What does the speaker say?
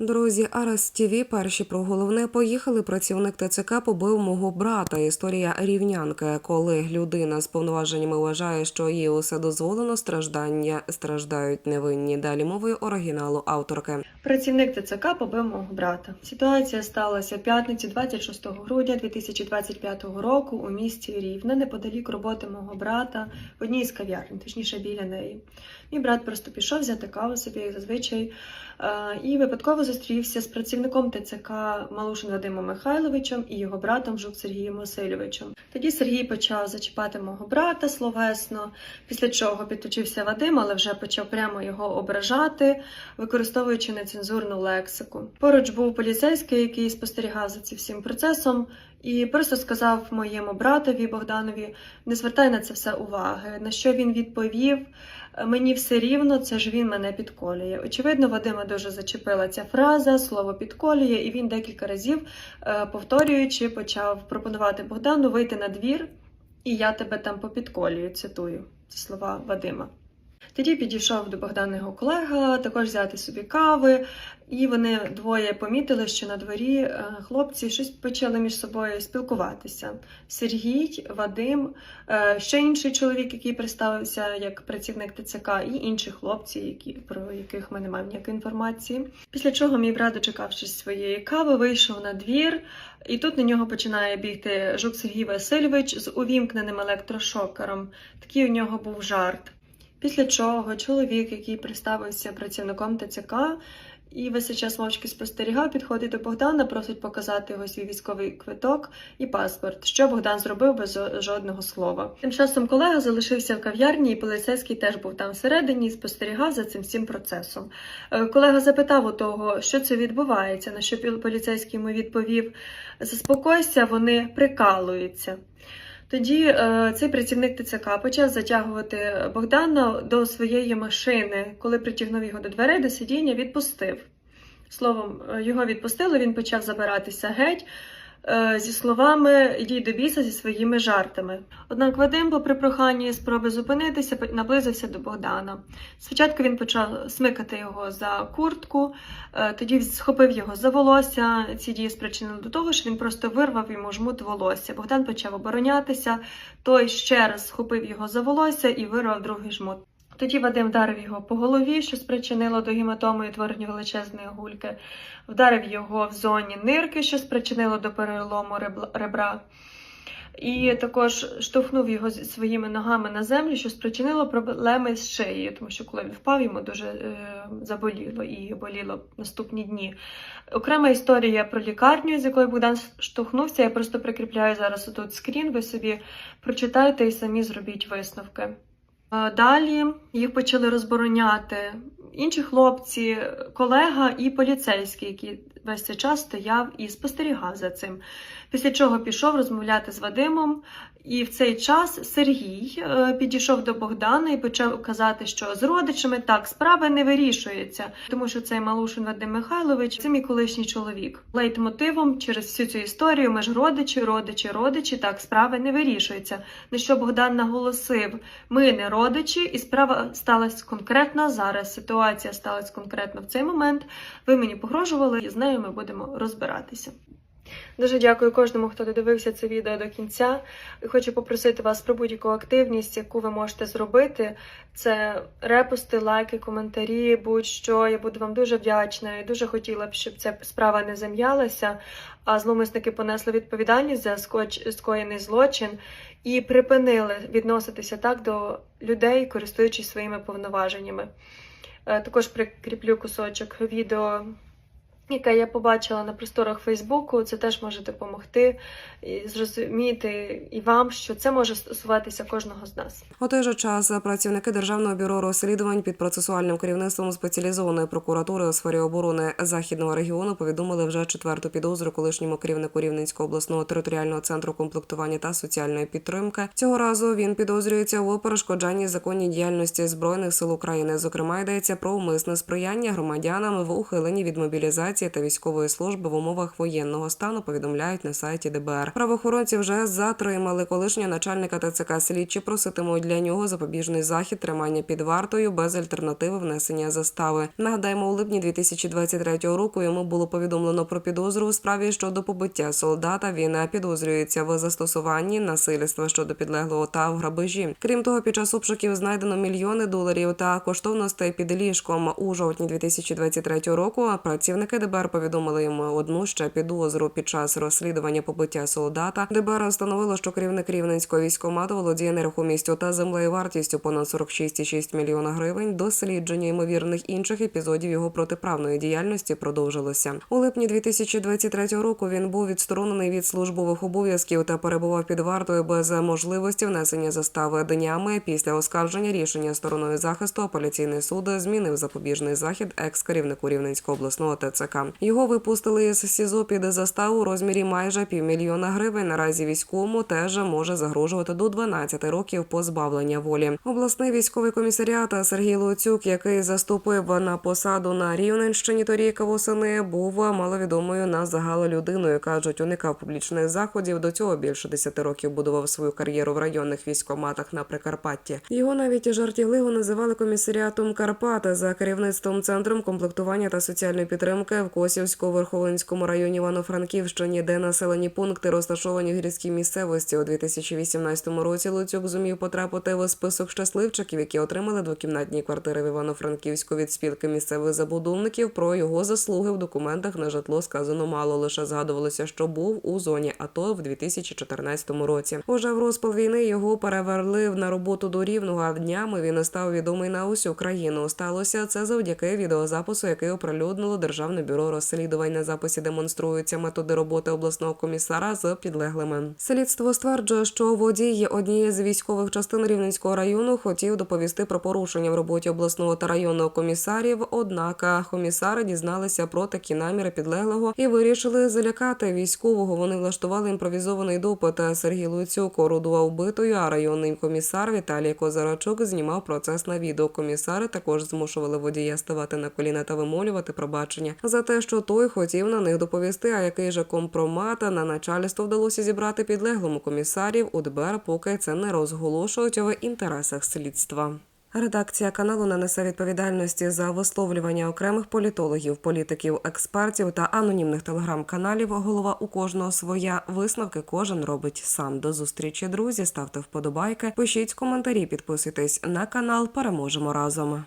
Друзі, Арас ТВ перші про головне поїхали. Працівник ТЦК побив мого брата. Історія рівнянки, коли людина з повноваженнями вважає, що їй усе дозволено, страждання страждають невинні. Далі мовою оригіналу авторки. Працівник ТЦК побив мого брата. Ситуація сталася в п'ятницю 26 грудня 2025 року у місті Рівне, неподалік роботи мого брата в одній з кав'ярень, точніше біля неї. Мій брат просто пішов взяти каву собі, як зазвичай, е, і випадково зустрівся з працівником ТЦК Малушин Вадимом Михайловичем і його братом Жук Сергієм Васильовичем. Тоді Сергій почав зачіпати мого брата словесно, після чого підточився Вадим, але вже почав прямо його ображати використовуючи нецензурну лексику. Поруч був поліцейський, який спостерігав за цим всім процесом, і просто сказав моєму братові Богданові: не звертай на це все уваги. На що він відповів? Мені все рівно, це ж він мене підколює. Очевидно, Вадима дуже зачепила ця фраза, слово підколює, і він декілька разів, е, повторюючи, почав пропонувати Богдану вийти на двір, і я тебе там попідколюю. Цитую ці слова Вадима. Тоді підійшов до Богдана його колега, також взяти собі кави, і вони двоє помітили, що на дворі е, хлопці щось почали між собою спілкуватися. Сергій, Вадим, е, ще інший чоловік, який представився як працівник ТЦК, і інші хлопці, які, про яких ми не маємо ніякої інформації. Після чого мій брат, дочекавшись своєї кави, вийшов на двір, і тут на нього починає бігти Жук Сергій Васильович з увімкненим електрошокером. Такий у нього був жарт. Після чого чоловік, який представився працівником ТЦК і весь час мовчки спостерігав, підходить до Богдана, просить показати його свій військовий квиток і паспорт, що Богдан зробив без жодного слова. Тим часом колега залишився в кав'ярні, і поліцейський теж був там всередині і спостерігав за цим всім процесом. Е, Колега запитав у того, що це відбувається, на що поліцейський йому відповів: заспокойся, вони прикалуються. Тоді е, цей працівник ТЦК почав затягувати Богдана до своєї машини. Коли притягнув його до дверей, до сидіння, відпустив. Словом, е, його відпустили, він почав забиратися геть зі словами «Йдіть до біса зі своїми жартами. Однак Вадим, попри прохання спроби зупинитися, наблизився до Богдана. Спочатку він почав смикати його за куртку, е, тоді схопив його за волосся. Ці дії спричинили до того, що він просто вирвав йому жмут волосся. Богдан почав оборонятися, той ще раз схопив його за волосся і вирвав другий жмут. Тоді Вадим вдарив його по голові, що спричинило до гематоми і утворення величезної гульки, вдарив його в зоні нирки, що спричинило до перелому ребра. І також штовхнув його своїми ногами на землю, що спричинило проблеми з шиєю, тому що коли він впав, йому дуже е, заболіло і боліло наступні дні. Окрема історія про лікарню, з якою Богдан штовхнувся. Я просто прикріпляю зараз тут скрін. Ви собі прочитайте і самі зробіть висновки. Е, Далі їх почали розбороняти інші хлопці, колега і поліцейський, який весь цей час стояв і спостерігав за цим. Після чого пішов розмовляти з Вадимом. І в цей час Сергій е, підійшов до Богдана і почав казати, що з родичами так справа не вирішується, тому що цей Малушин Вадим Михайлович це мій колишній чоловік. Лейтмотивом через всю цю історію ми ж родичі, родичі, родичі, так справи не вирішуються. На що Богдан наголосив: ми не родичі, і справа сталася конкретно зараз. Ситуація сталася конкретно в цей момент. Ви мені погрожували, і з нею ми будемо розбиратися. Дуже дякую кожному, хто додивився це відео до кінця. Хочу попросити вас про будь-яку активність, яку ви можете зробити. Це репости, лайки, коментарі, будь-що. Я буду вам дуже вдячна і дуже хотіла б, щоб ця справа не зам'ялася, а зловмисники понесли відповідальність за скоєний злочин і припинили відноситися так до людей, користуючись своїми повноваженнями. Е, Також прикріплю кусочок відео яке я побачила на просторах Фейсбуку, це теж може допомогти і зрозуміти і вам, що це може стосуватися кожного з нас. У той же час працівники державного бюро розслідувань під процесуальним керівництвом спеціалізованої прокуратури у сфері оборони західного регіону повідомили вже четверту підозру колишньому керівнику Рівненського обласного територіального центру комплектування та соціальної підтримки. Цього разу він підозрюється у перешкоджанні законній діяльності збройних сил України. Зокрема, йдеться про умисне сприяння громадянам в ухиленні від мобілізації мобілізації та військової служби в умовах воєнного стану. Повідомляють на сайті ДБР. Правоохоронці вже затримали колишнього начальника ТЦК. Слідчі проситимуть для нього запобіжний захід тримання під вартою без альтернативи внесення застави. Нагадаємо, у липні 2023 року йому було повідомлено про підозру у справі щодо побиття солдата. Він підозрюється в застосуванні насильства щодо підлеглого та в грабежі. Крім того, під час обшуків знайдено мільйони доларів та коштовностей під ліжком. У жовтні 2023 року працівники ДБР повідомили йому одну ще підозру під час розслідування побиття солдата. ДБР встановило, що керівник рівненського військомату володіє нерухомістю та землею вартістю понад 46,6 мільйона гривень. Дослідження ймовірних інших епізодів його протиправної діяльності продовжилося. У липні 2023 року він був відсторонений від службових обов'язків та перебував під вартою без можливості внесення застави днями. Після оскарження рішення стороною захисту апеляційний суд змінив запобіжний захід екс-керівнику Рівненського обласного ТЦК. Його випустили з СІЗО під заставу у розмірі майже півмільйона гривень. Наразі військовому теж може загрожувати до 12 років позбавлення волі. Обласний військовий комісаріат Сергій Луцюк, який заступив на посаду на Рівненщині торік восени, був маловідомою на загал людиною. кажуть, уникав публічних заходів. До цього більше 10 років будував свою кар'єру в районних військоматах на Прикарпатті. Його навіть жартівливо називали комісаріатом Карпата за керівництвом центром комплектування та соціальної підтримки в Косівсько-Верховинському районі Івано-Франківщині, де населені пункти розташовані в гірській місцевості. У 2018 році Луцюк зумів потрапити в список щасливчиків, які отримали двокімнатні квартири в Івано-Франківську від спілки місцевих забудовників. Про його заслуги в документах на житло сказано мало. Лише згадувалося, що був у зоні АТО в 2014 році. Уже в розпал війни його переверли на роботу до рівного. А днями він став відомий на усю країну. Сталося це завдяки відеозапису, який оприлюднило Державне бюро розслідувань. На записі демонструються методи роботи обласного комісара з підлеглими. Слідство стверджує, що водій однієї з військових частин Рівненського району хотів доповісти про порушення в роботі обласного та районного комісарів. Однак комісари дізналися про такі наміри підлеглого і вирішили залякати військового. Вони влаштували імпровізований допит. Сергій Луцюк орудував вбитою, а районний комісар Віталій Козарачук знімав процес на відео. Комісари також змушували водія ставати на коліна та вимолювати пробачення за те, що той хотів на них доповісти. А який же компромат на начальство вдалося зібрати підлеглому комісарів у ДБР, поки це не розголошують в інтересах слідства. Редакція каналу не несе відповідальності за висловлювання окремих політологів, політиків, експертів та анонімних телеграм-каналів. Голова у кожного своя висновки кожен робить сам. До зустрічі, друзі. Ставте вподобайки, пишіть коментарі, підписуйтесь на канал. Переможемо разом.